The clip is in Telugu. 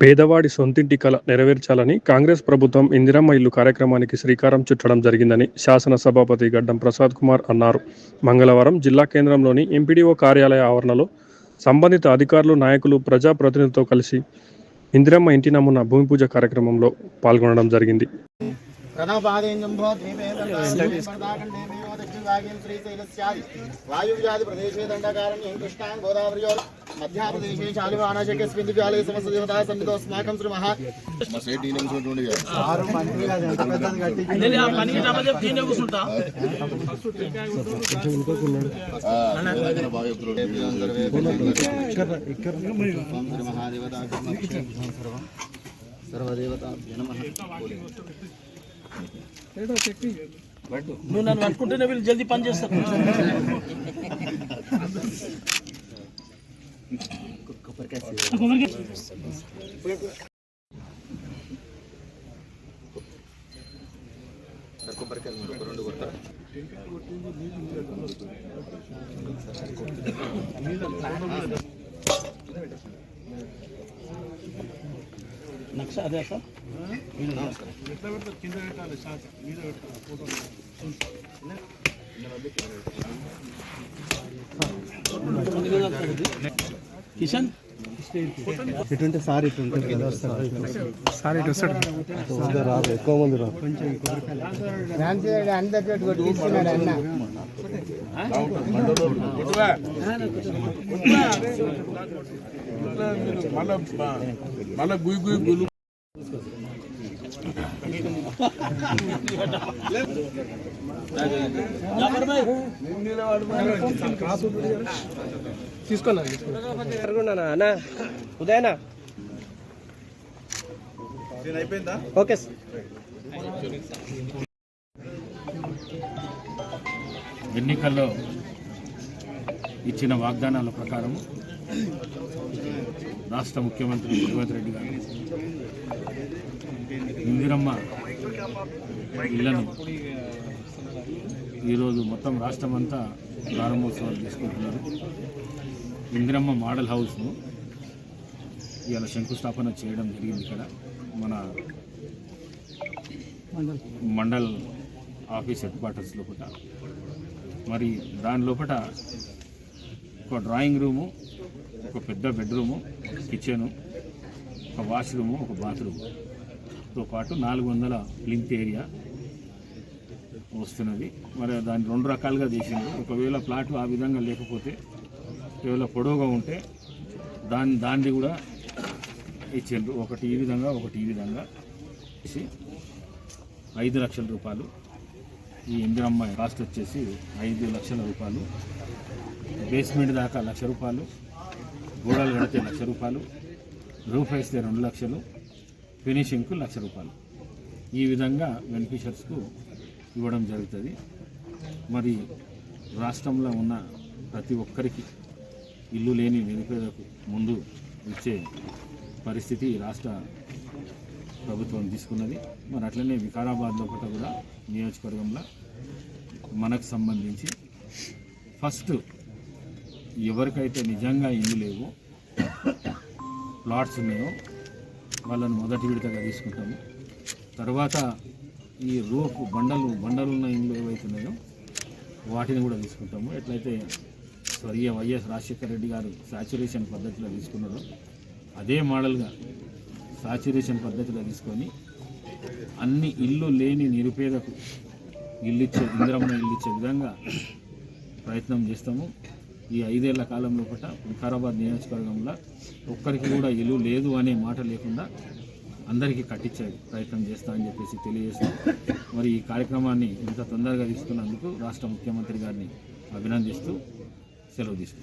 పేదవాడి సొంతింటి కల నెరవేర్చాలని కాంగ్రెస్ ప్రభుత్వం ఇందిరమ్మ ఇల్లు కార్యక్రమానికి శ్రీకారం చుట్టడం జరిగిందని శాసన సభాపతి గడ్డం ప్రసాద్ కుమార్ అన్నారు. మంగళవారం జిల్లా కేంద్రంలోని ఎంపీడీఓ కార్యాలయ ఆవరణలో సంబంధిత అధికారులు నాయకులు ప్రజాప్రతినిధులతో కలిసి ఇందిరమ్మ ఇంటి నమూనా భూమి పూజ కార్యక్రమంలో పాల్గొనడం జరిగింది. ప్రణపాదేంజంభో ప్రదేశే దండకారణ్యం కృష్ణాం మధ్యప్రదేశే శాలివానాశకస్మిన్ దివ్యాలయ సమస్త దేవతా సన్నిధోస్మాకం శ్రీ మహా నేను ఆ పనికి రాబోతే దీనే కూర్చుంటా శ్రీ మహాదేవతా సర్వదేవతా నమః నువ్వు నక్ష అదే సార్ కిషన్? ఇటుంటే సార్ ఇటు ఉంటుంది కదా సార్ ఇటు వస్తాడు. రాదు ఎక్కువ మంది రాదు. మళ్ళా గుయ్ గుయ్ గులు భాయ్ తీసుకున్నా అన్నా ఉదయనా? Okay sir. ఎన్నికల్లో ఇచ్చిన వాగ్దానాల ప్రకారం రాష్ట్ర ముఖ్యమంత్రి రేవంత్ రెడ్డి గారు ఇందిరమ్మ ఇళ్ళను ఈరోజు మొత్తం రాష్ట్రం అంతా ప్రారంభోత్సవాలు చేసుకుంటున్నారు. ఇందిరమ్మ మోడల్ హౌస్ను ఇవాళ శంకుస్థాపన చేయడం జరిగింది ఇక్కడ. మన మండల్ ఆఫీస్ హెడ్ క్వార్టర్స్ లోపల మరి దాని లోపల ఒక డ్రాయింగ్ రూము ఒక పెద్ద బెడ్రూము కిచెను ఒక వాష్రూము ఒక బాత్రూమ్తో పాటు నాలుగు వందల లింక్ ఏరియా వస్తున్నది. మరి దాన్ని రెండు రకాలుగా చేసింది ఒకవేళ ప్లాట్ ఆ విధంగా లేకపోతే ఒకవేళ పొడవుగా ఉంటే దాని దాన్ని కూడా ఇచ్చిండ్రు. ఒకటి ఈ విధంగా ఒకటి ఈ విధంగా ఇచ్చి ఐదు లక్షల రూపాయలు. ఈ ఇందిరమ్మ కాస్ట్ వచ్చేసి ఐదు లక్షల రూపాయలు. బేస్మెంట్ దాకా లక్ష రూపాయలు. గోడలు కడితే లక్ష రూపాయలు. రూఫ్ వేస్తే రెండు లక్షలు. ఫినిషింగ్కు లక్ష రూపాయలు. ఈ విధంగా బెనిఫిషర్స్కు ఇవ్వడం జరుగుతుంది. మరి రాష్ట్రంలో ఉన్న ప్రతి ఒక్కరికి ఇల్లు లేని నిరుపేదకు ముందు ఇచ్చే పరిస్థితి రాష్ట్ర ప్రభుత్వం తీసుకున్నది. మరి అట్లనే వికారాబాద్లో ఒకటి కూడా నియోజకవర్గంలో మనకు సంబంధించి ఫస్ట్ ఎవరికైతే నిజంగా ఇల్లు లేవో ప్లాట్స్ ఉన్నాయో వాళ్ళని మొదటి విడతగా తీసుకుంటాము. తర్వాత ఈ రూఫ్ బండలు బండలున్న ఇల్లు ఉన్నాయో వాటిని కూడా తీసుకుంటాము. ఎట్లయితే స్వర్గీయ వైఎస్ రాజశేఖర రెడ్డి గారు సాచురేషన్ పద్ధతిలో తీసుకున్నారో. అదే మోడల్గా సాచురేషన్ పద్ధతిలో తీసుకొని అన్ని ఇల్లు లేని నిరుపేదకు ఇల్లు ఇచ్చే ఇందిరమ్మ ఇల్లు ఇచ్చే విధంగా ప్రయత్నం చేస్తాము. ఈ ఐదేళ్ళ కాలం లోపల వికారాబాద్ నియోజకవర్గంలో ఒక్కరికి కూడా ఇల్లు లేదు అనే మాట లేకుండా అందరికీ కట్టించే ప్రయత్నం చేస్తా అని చెప్పేసి తెలియజేస్తాం మరి ఈ కార్యక్రమాన్ని ఇంత తొందరగా తీసుకున్నందుకు రాష్ట్ర ముఖ్యమంత్రి గారిని అభినందిస్తూ se lo dice.